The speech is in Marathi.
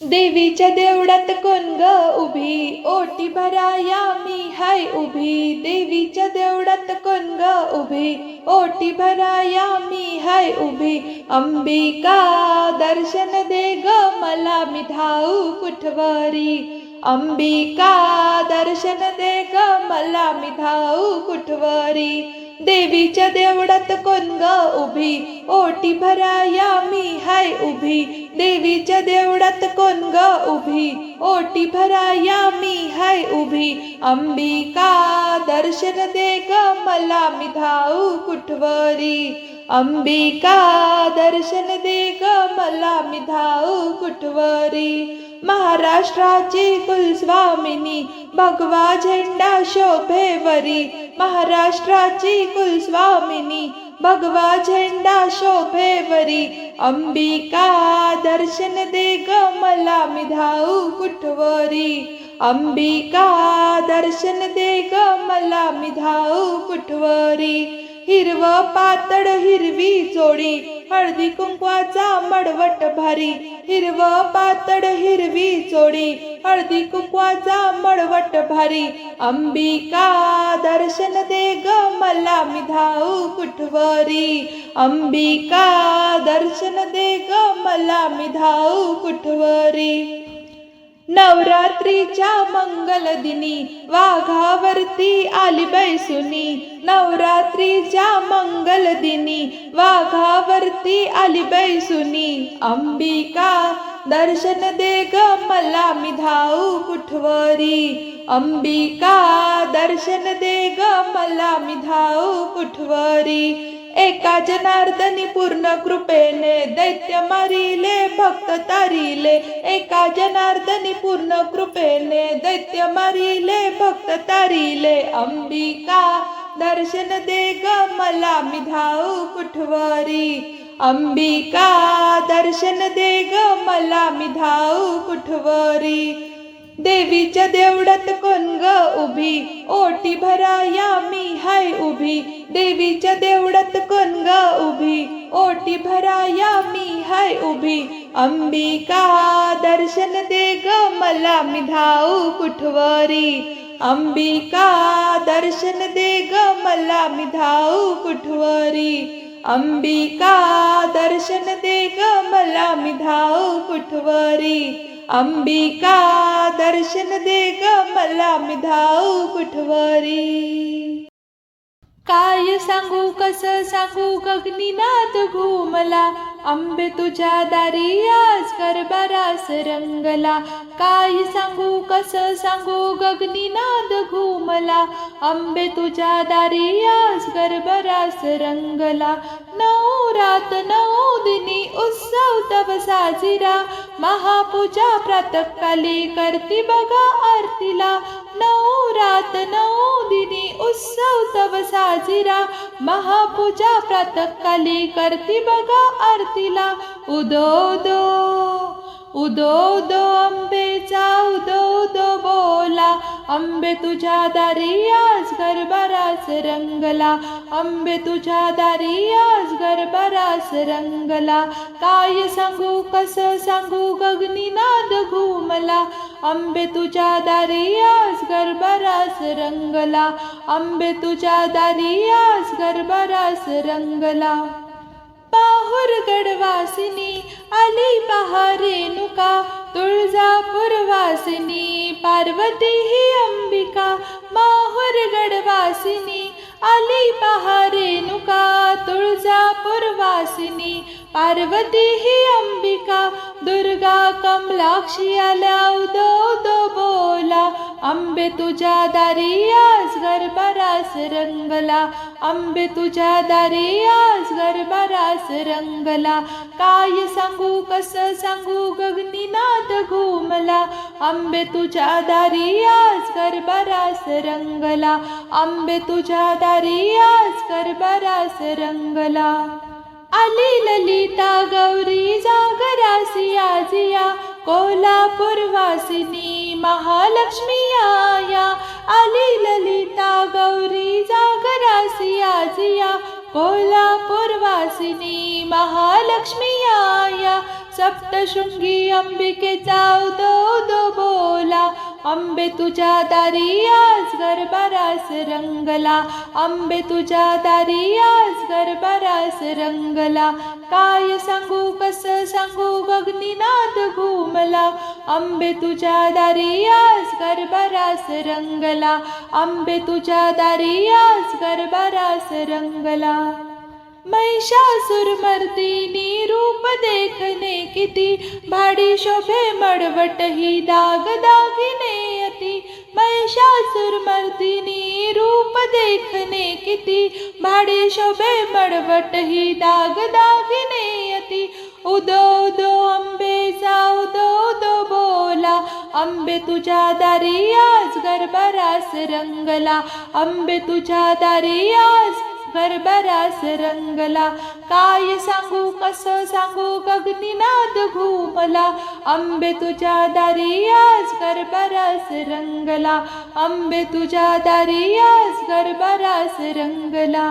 देवीच्या देवळात कोण ग उभी? ओटी भराया मी हाय उभी. देवीच्या देवळात कोण ग उभी? ओटी भराया मी हाय उभी. अंबिका दर्शन दे ग मला मी धाऊ कुठवरी. अंबिका दर्शन दे ग मला मी धाऊ कुठवरी. देवीच्या देवळात कोण ग उभी? ओटी भराया मी हाय उभी. देवीच्या देवळात कोण ग उभी? ओटी भराया मी हाय उभी. अंबिका दर्शन दे ग मला मी धाऊ कुठवरी. अंबिका दर्शन दे ग मला मी धाऊ कुठवरी. महाराष्ट्राची कुलस्वामिनी भगवा झेंडा शोभेवरी. महाराष्ट्राची कुलस्वामिनी भगवा झेंडा शोभेवरी. अंबिका दर्शन दे ग मला मी धाऊ कुठवरी. अंबिका दर्शन दे ग मला मी धाऊ कुठवरी. हिरव पातळ हिरवी चोळी हळदी कुंकवाचा मडवट भारी हिरव पातळ हिरवी चोडी हळदी कुंकवाचा मडवट भारी अंबिका दर्शन दे ग मला मी धाऊ कुठवरी. अंबिका दर्शन दे ग मला मी धाऊ कुठवरी. नवरात्रीच्या मंगल दिनी वाघावरती आली बैसुनी. नवरात्रीच्या मंगल दिनी वाघावरती आली बैसुनी. अंबिका दर्शन दे ग मला मी धाऊ कुठवरी. अंबिका दर्शन दे ग मला मी धाऊ कुठवरी. एका जनार्दनी पूर्ण कृपेने दैत्य मारिले भक्त तारिले. एका जनार्दनी पूर्ण कृपेने दैत्य मारिले भक्त तारिले. अंबिका दर्शन दे ग मला मी धाऊ कुठवरी. अंबिका दर्शन दे ग मला मी धाऊ कुठवरी. देवीच्या देवळ ग उभी ओटी भराया मी हाय उभी देवीच्या देवळात कोणगा उभी ओटी भराया मी हाय उभी. अंबिका दर्शन दे ग मला मी धाऊ कुठवरी. अंबिका दर्शन दे ग मला मी धाऊ कुठवरी. अंबिका दर्शन दे आम्ही धाऊ कुठवरी. अंबिका दर्शन दे ग मला मी धाऊ कुठवरी. काय सांगू कस सांगू गगनीनाथ घुमला आंबे तुझ्या दारी आज गरबारास रंगला. काय सांगू कस सांगू गगनीनाथ घुमला मला आंबे तुझ्या दारी आज गरबरास रंगला. नऊ रात नऊ दिनी उत्सव तव साजिरा. महापूजा प्रातकाली करती बघा आरतीला. नऊ रात नऊ दिनी उत्सव तव साजिरा. महापूजा प्रातकाली करती बघा आरतीला. उदो दो उदो दो अंबेचा उदो दो बोला. अंबे तुझ्या दारी आज गरबरास रंगला. अंबे तुझ्या दारी आज गरबरास रंगला. काय सांगू कस सांगू गगनीनाद घुमला. अंबे तुझ्या दारी आज गरबरास रंगला. अंबे तुझ्या दारी आज गरबरास रंगला. गडवासिनी आली पहा रेणुका तुळजापूर वासिनी पार्वती ही अंबिका माहुर गडवासिनी आली पहा रेणुका तुळजापूर वासिनी पार्वती ही अंबिका दुर्गा कमलाक्षी आल्या उदो दो बोला. अंबे तुझ्या दारी आज गरबरास रंगला. अंबे तुझ्या दारी आज गरबरास रंगला. काय सांगू कस सांगू गगनीनाद घुमला. अंबे तुझ्या दारी आज गरबरास रंगला. अंबे तुझ्या दारी आज गरबरास रंगला. आली ललिता गौरी जागरासी आजिया कोल्हापूरवासिनी महालक्ष्मी आया। आली ललिता गौरी जागरासी आजिया कोल्हापूरवासिनी महालक्ष्मी आया। सप्तशृंगी अंबिकेचा उदो आंबे तुझ्या दारी आज गरबारास रंगला. आंबे तुझ्या दारी आज गरबारास रंगला. काय सांगू कस सांगू गगनीनाद घुमला. अंबे तुझ्या दारी आज गरबारास रंगला. आंबे तुझ्या दारी आज गरबारास रंगला. महिषासुर मर्दिनी रूप देखने किती? भाडी शोभे मडवट ही दाग दागिने अति. महिषासुर मर्दिनी रूप देखने किती? भाडी शोभे मडवट ही दाग दागिने अति. उदो उदो अंबेचा उदो उदो बोला. अंबे तुझ्या दारी आज गरबरास रंगला. अंबे तुझ्या दारी आज गरबरास रंगला काय सांगू कस गरबरास रंगला अंबे तुझ्या दारी आज गरबरास रंगला